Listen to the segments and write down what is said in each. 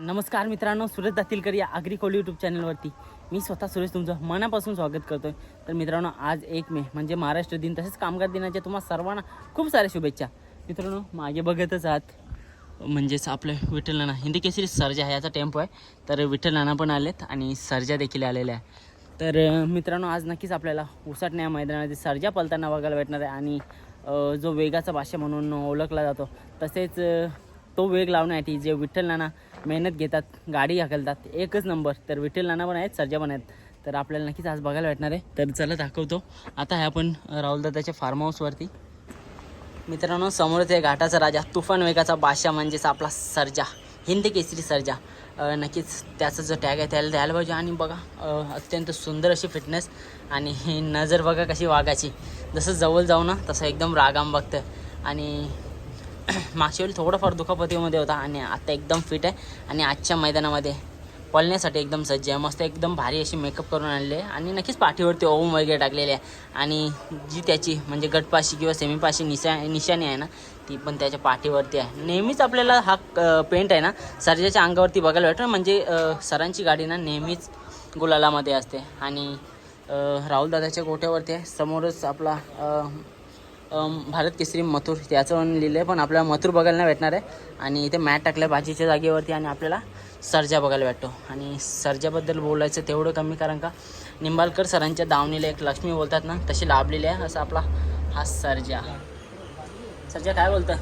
नमस्कार मित्रांनो सुरेश दातीलकर या आग्रिकोल यूट्यूब चॅनलवरती मी स्वतः सुरेश तुमचं मनापासून स्वागत करतो आहे तर मित्रांनो आज एक मे म्हणजे महाराष्ट्र दिन तसेच कामगार दिनाच्या तुम्हाला सर्वांना खूप साऱ्या शुभेच्छा. मित्रांनो मागे बघतच आहात म्हणजेच आपलं विठ्ठल नाना हिंदी केसरी सर्जा ह्याचा टेम्पो आहे. तर विठ्ठल नाना पण आलेत आणि सर्जा देखील आलेल्या आहे तर मित्रांनो आज नक्कीच आपल्याला उसाटण्या मैदानामध्ये सर्जा पलताना बघायला भेटणार आहे आणि जो वेगाचा भाषा म्हणून ओळखला जातो तसेच तो वेग लावण्यासाठी जे विठ्ठल नाना मेहनत घेतात गाडी हकलतात एकच नंबर. तर विठ्ठल नाना पण आहेत सर्जा पण आहेत. तर आपल्याला नक्कीच आज बघायला भेटणार आहे. तर चला दाखवतो. आता आहे आपण राहुलदादाच्या फार्म हाऊसवरती मित्रांनो समोरच आहे घाटाचा राजा तुफान वेगाचा बादशाह म्हणजेच आपला सर्जा हिंद केसरी सर्जा. नक्कीच त्याचा जो टॅग आहे त्याला द्यायला पाहिजे. आणि बघा अत्यंत सुंदर अशी फिटनेस आणि ही नजर बघा कशी वाघाची. जसं जवळ जाऊ ना तसं एकदम रागाम बघतं आणि मागच्या वेळी थोडंफार दुखापतीमध्ये होता आणि आता एकदम फिट आहे. आणि आजच्या मैदानामध्ये पळण्यासाठी एकदम सज्ज आहे. मस्त एकदम भारी अशी मेकअप करून आणले आणि नक्कीच पाठीवरती ओम वगैरे टाकलेले आहे. आणि जी त्याची म्हणजे गटपाशी किंवा सेमीपाशी निशा निशाणी आहे ना ती पण त्याच्या पाठीवरती आहे. नेहमीच आपल्याला हा पेंट आहे ना सर्जाच्या अंगावरती बघायला भेटतो. म्हणजे सरांची गाडी ना नेहमीच गुलालामध्ये असते. आणि राहुल राहुलदादाच्या गोठ्यावरती आहे. समोरच आपला भारत केसरी मथुर त्याचं पण लिहिलं आहे पण आपल्याला मथुर बघायला नाही भेटणार आहे. आणि इथे मॅट टाकलं भाजीच्या जागेवरती आणि आपल्याला सर्जा बघायला भेटतो. आणि सर्जाबद्दल बोलायचं तेवढं कमी कारण का निंबाळकर सरांच्या दावणीला एक लक्ष्मी बोलतात ना तशी लाभलेली आहे असं आपला हा सर्जा. सर्जा काय बोलतं?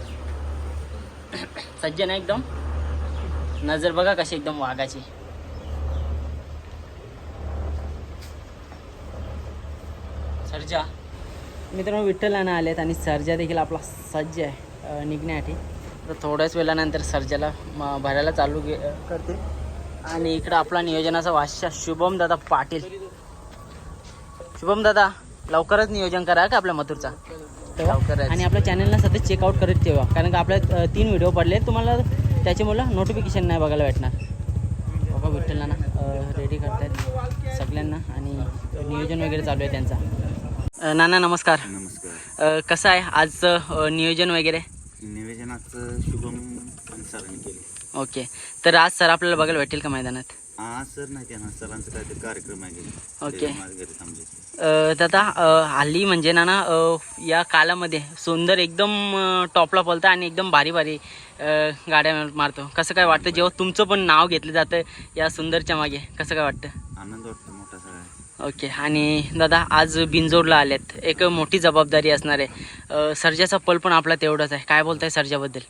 सज्जन आहे एकदम. नजर बघा कशी एकदम वाघाची. सर्जा. मित्रांनो विठ्ठलानं आलेत आणि सर्जा देखील आपला सज्ज आहे निघण्यासाठी. तर थोड्याच वेळानंतर सर्जाला म- भरायला चालू गे करते. आणि इकडं आपला नियोजनाचा वाशा शुभम दादा पाटील. शुभम दादा लवकरच नियोजन करा का आपल्या मथुरचा? लवकरच. आणि आपल्या चॅनलला सतत चेकआउट करत ठेवा. कारण का आपल्या तीन व्हिडिओ पडले तुम्हाला त्याच्यामुळं नोटिफिकेशन नाही बघायला भेटणार. बघा विठ्ठलांना रेडी करतायत सगळ्यांना. आणि नियोजन वगैरे चालू आहे त्यांचा. नाना नमस्कार. नमस्कार. अ, कसं आहे आजचं अ, नियोजन वगैरे? निवेदनाचं शुभम आणि सरांनी केले. ओके. तर आज सर आपल्याला बघायला भेटेल का मैदानात? हा सर नाही सरांचं काहीतरी कार्यक्रम आहे. घरी. ओके. ते माझ्या घरी थांबले. अ, दादा अ, हल्ली म्हणजे ना ना अ, या कालामध्ये सुंदर एकदम अ, टॉपला पलतं आणि एकदम भारी भारी अ, गाड्या मारतो. कसं काय वाटतं? जेव्हा तुमचं पण नाव घेतलं जातं या सुंदरच्या मागे कसं काय वाटतं? आनंद वाटतो ओके आणि दादा आज बिंजोडला आलेत. एक मोठी जबाबदारी असणार आहे. सर्जाचा पल पण आपला तेवढाच आहे. काय बोलताय सर्जाबद्दल?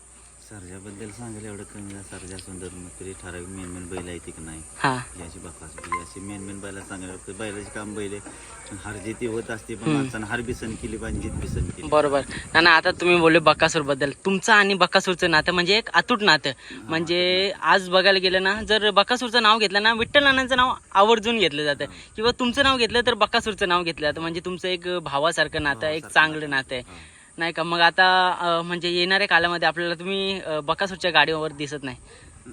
सर्जाबद्दल सांगायला एवढं कमी आहे सर्जा सुंदर मग तरी ठराविक मेन मेन बैल आहे की नाही? हां. याची बकास अशी मेन मेन बैला सांगायला तर बैलाचे काम बैल आहे. हार जिती होत असते पण माणसानं हार बिसन केली पाहिजे जीत बिसन केली. बरोबर. ना ना आता तुम्ही बोलले बक्कासूरबद्दल तुमचं आणि बक्कासूरचं नातं म्हणजे एक अतूट नातं. म्हणजे आज बघायला गेलं ना जर बक्कासूरचं नाव घेतलं ना विठ्ठल नानांचं नाव आवर्जून घेतलं जातं. किंवा तुमचं नाव घेतलं तर बक्कासूरचं नाव घेतलं जातं. म्हणजे तुमचं एक भावासारखं नातं आहे, एक चांगलं नातं. आहे. नाही का? मग आता म्हणजे येणाऱ्या कालामध्ये आपल्याला तुम्ही अं, बक्कासूरच्या गाडीवर दिसत नाही.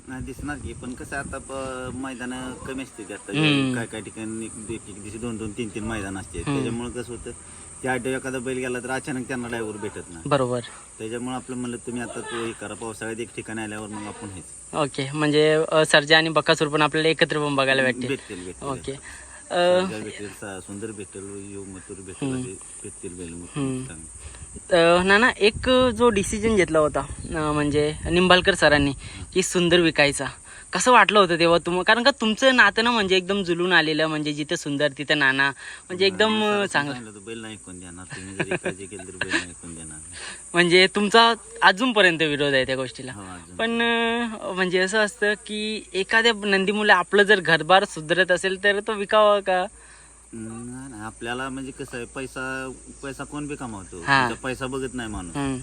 नाही दिसणार की. पण कसं आता मैदान कमी असते ते आता हम्म. काय काय ठिकाणी एक एक दिवशी दोन दोन तीन तीन मैदान असते. त्याच्यामुळे कसं होतं त्या आठवड्या एखादा बैल गेला तर अचानक त्यांना ड्रायव्हर भेटत नाही. बरोबर. त्याच्यामुळे आपलं म्हणलं तुम्ही आता तो हे करा पावसाळ्यात एक ठिकाणी आल्यावर मग आपण हेच. ओके. म्हणजे सर्जा आणि बक्कासूर पण आपल्याला एकत्र पण बघायला भेटते भेटतील ओके. भेटेल सुंदर भेटेल भेटेल भेटतील बैल ना ना एक जो डिसिजन घेतला होता म्हणजे निंबाळकर सरांनी की सुंदर विकायचा. कसं वाटलं होतं तेव्हा? तुम कारण का तुमचं नातं ना म्हणजे एकदम जुलून आलेलं म्हणजे जिथं सुंदर तिथं नाना म्हणजे एकदम चांगलं. बैल नाही देणार म्हणजे तुमचा अजूनपर्यंत विरोध आहे त्या गोष्टीला. हो पण म्हणजे असं असतं की एखाद्या नंदीमुळे आपलं जर घरबार सुधरत असेल तर तो विकावा का? नाही आपल्याला म्हणजे कसं आहे पैसा पैसा कोण बी कमावतो हा. त्याचा पैसा बघत नाही माणूस हम्म.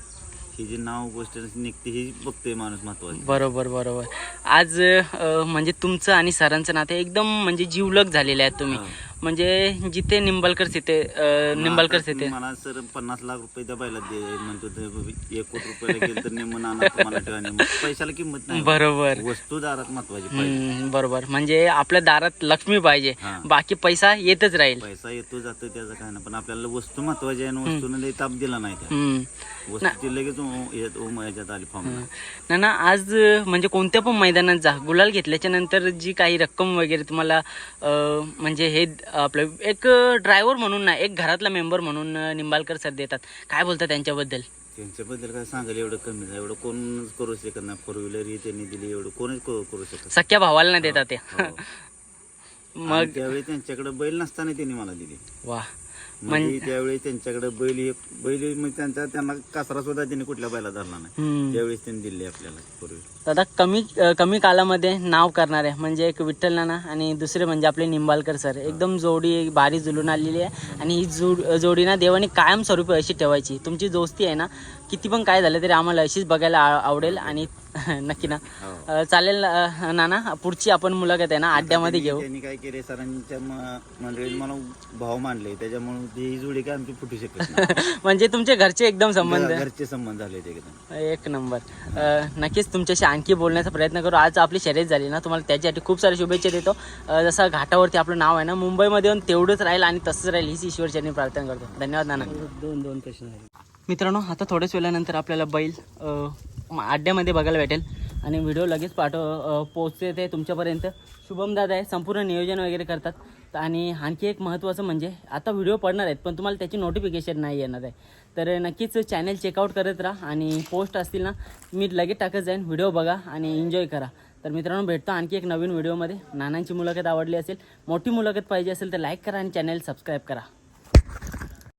ही जी नाव गोष्ट निघते ही बघतोय माणूस महत्वाची बरोबर बरोबर आज अ, म्हणजे तुमचं आणि सरांचं नातं एकदम म्हणजे जीवलग झालेलं आहे तुम्ही. म्हणजे जिथे निंबाळकर तिथे निंबाळकर तिथे मला सर पन्नास लाख रुपये त्या दे म्हणतो ते एक कोटी रुपयाला गेलं तर नेमून आणा तुम्हाला ठेवा नेमून. पैशाला किंमत नाही. बरोबर. वस्तू दारात महत्वाची पाहिजे. हम्म, बरोबर. म्हणजे आपल्या दारात लक्ष्मी पाहिजे. हा. बाकी पैसा येतच राहील. पैसा येतो जातो त्याचं काय नाही. पण आपल्याला वस्तू महत्वाची आहे आणि वस्तूने लई ताप दिला नाही त्या. हम्म. वस्तूची लगेच याच्यात आली फॉर्म. ना ना आज अं, म्हणजे कोणत्या पण मैदानात जा. गुलाल घेतल्याच्या नंतर जी काही रक्कम वगैरे तुम्हाला अं, म्हणजे हे आपलं एक ड्रायव्हर म्हणून ना एक घरातला मेंबर म्हणून निंबाळकर सर देतात. काय बोलतात त्यांच्याबद्दल? त्यांच्याबद्दल काय सांगायला एवढं कमी एवढं कोणच करू शकत नाही. फोर व्हीलर ही त्यांनी दिली एवढं कोणच करू शकत सख्या भावाला नाही देतात ते. हो. मग त्यावेळी त्यांच्याकडे बैल नसताना त्यांनी मला दिली. वा म्हणजे त्यावेळी त्यांच्याकडे बैल एक बैल म्हणजे त्यांचा त्यांना कासरा सुद्धा त्यांनी कुठल्या बैला धरला नाही. त्यावेळेस त्यांनी दिली आपल्याला पूर्वी दादा कमी कमी कालामध्ये नाव करणारे म्हणजे एक विठ्ठल नाना आणि दुसरे म्हणजे आपले निंबाळकर सर. एकदम जोडी भारी जुलून आलेली आहे. आणि ही जोड जोडी ना देवाने कायमस्वरूपी अशी ठेवायची. तुमची दोस्ती आहे ना किती पण काय झालं तरी आम्हाला अशीच बघायला आवडेल आणि नक्की ना. हो. चालेल नाना पुढची आपण मुलाखत आहे ना अड्ड्यामध्ये घेऊ. त्यांनी काय केले सरांच्या म- मंडळीत मला भाव मानले त्याच्यामुळे ही जोडी काय आमची फुटू शकत म्हणजे तुमचे घरचे एकदम संबंध. घरचे संबंध झाले ते एकदम. एक नंबर. नक्कीच तुमच्याशी आणखी बोलण्याचा प्रयत्न करू. आज आपली शर्यत झाली ना तुम्हाला त्याच्यासाठी खूप साऱ्या शुभेच्छा देतो. जसं घाटावरती आपलं नाव आहे ना मुंबईमध्ये येऊन तेवढंच राहील आणि तसंच राहील हीच ईश्वरचरणी प्रार्थना करतो. धन्यवाद नाना. दोन दोन प्रश्न मित्रांनो आता थोड्याच वेळानंतर आपल्याला बैल अड्ड्यामध्ये बघायला भेटेल. आणि व्हिडिओ लगेच पाठव अं, पोहोचते ते तुमच्यापर्यंत. शुभम दादा आहे संपूर्ण नियोजन वगैरे करतात. आणि आणखी एक महत्त्वाचं म्हणजे आता व्हिडिओ पडणार आहेत पण तुम्हाला त्याची नोटिफिकेशन नाही येणार आहे. तर नक्कीच चॅनल चेकआउट करत राहा आणि पोस्ट असतील ना मी लगेच टाकत जाईन. व्हिडिओ बघा आणि एन्जॉय करा. तर मित्रांनो भेटतो आणखी एक नवीन व्हिडिओमध्ये नानांची मुलाखत आवडली असेल मोठी मुलाखत पाहिजे असेल तर लाईक करा आणि चॅनल सबस्क्राईब करा.